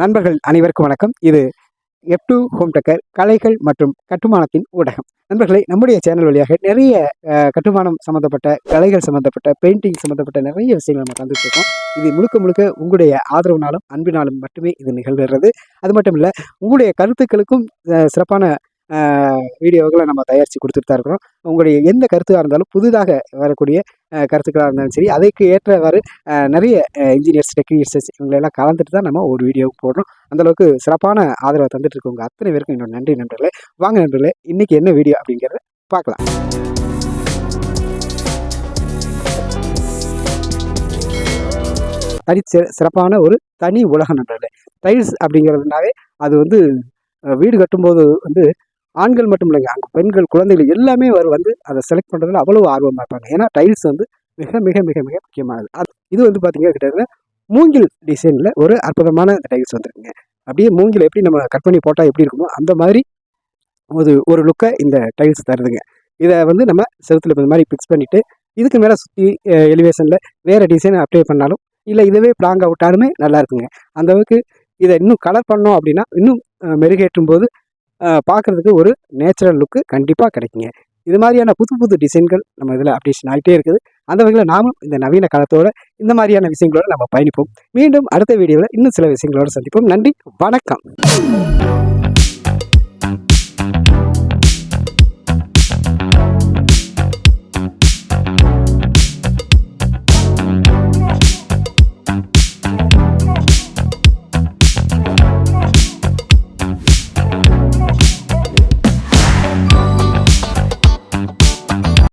நண்பர்கள் அனைவருக்கும் வணக்கம். இது எப் டூ ஹோம் டெக்கர் கலைகள் மற்றும் கட்டுமானத்தின் ஊடகம். நண்பர்களை நம்முடைய சேனல் வழியாக நிறைய கட்டுமானம் சம்மந்தப்பட்ட கலைகள் சம்மந்தப்பட்ட பெயிண்டிங் சம்மந்தப்பட்ட நிறைய விஷயங்கள் நம்ம தந்துட்டுருக்கோம். இது முழுக்க முழுக்க உங்களுடைய ஆதரவுனாலும் அன்பினாலும் மட்டுமே இது நிகழ்கிறது. அது மட்டும் இல்லை உங்களுடைய கருத்துக்களுக்கும் சிறப்பான வீடியோக்களை நம்ம தயாரித்து கொடுத்துட்டு தான் இருக்கிறோம். உங்களுடைய எந்த கருத்தாக இருந்தாலும் புதிதாக வரக்கூடிய கருத்துக்களாக இருந்தாலும் சரி அதுக்கு ஏற்றவாறு நிறைய இன்ஜினியர்ஸ் டெக்னீஷியன்ஸ் இவங்களெல்லாம் கலந்துட்டு தான் நம்ம ஒரு வீடியோவுக்கு போடுறோம். அந்த அளவுக்கு சிறப்பான ஆதரவை தந்துட்டு இருக்கவங்க அத்தனை பேருக்கும் என்னோட நன்றி நண்பர்களே. வாங்க நண்பர்களே இன்றைக்கி என்ன வீடியோ அப்படிங்கிறத பார்க்கலாம். தனி சிறப்பான ஒரு தனி உலக நண்பர்களே. டைல்ஸ் அப்படிங்கிறதுனாவே அது வந்து வீடு கட்டும்போது வந்து ஆண்கள் மட்டும் இல்லைங்க அங்கே பெண்கள் குழந்தைகள் எல்லாமே வரு வந்து அதை செலக்ட் பண்ணுறதுல அவ்வளோ ஆர்வமாக இருப்பாங்க. ஏன்னா டைல்ஸ் வந்து மிக மிக மிக மிக முக்கியமானது. அது இது வந்து பார்த்தீங்கன்னா கிட்டத்தட்ட மூங்கில் டிசைனில் ஒரு அற்புதமான டைல்ஸ் வந்துருக்குங்க. அப்படியே மூங்கில் எப்படி நம்ம கட் பண்ணி போட்டால் எப்படி இருக்குமோ அந்த மாதிரி ஒரு ஒரு லுக்கை இந்த டைல்ஸ் தருதுங்க. இதை வந்து நம்ம செவுத்துல இந்த மாதிரி ஃபிக்ஸ் பண்ணிவிட்டு இதுக்கு மேலே சுற்றி எலிவேஷனில் வேறு டிசைன் அப்ளை பண்ணாலும் இல்லை இதுவே பிளாங்காக விட்டாலுமே நல்லா இருக்குங்க. அந்த அளவுக்கு இதை இன்னும் கலர் பண்ணோம் அப்படின்னா இன்னும் மெருகேற்றும் போது பார்க்குறதுக்கு ஒரு நேச்சுரல் லுக்கு கண்டிப்பாக கிடைக்குங்க. இது மாதிரியான புது புது டிசைன்கள் நம்ம இதில் அப்டேஷன் ஆகிட்டே இருக்குது. அந்த வகையில் நாமும் இந்த நவீன காலத்தோட இந்த மாதிரியான விஷயங்களோட நம்ம பயணிப்போம். மீண்டும் அடுத்த வீடியோவில் இன்னும் சில விஷயங்களோட சந்திப்போம். நன்றி வணக்கம்.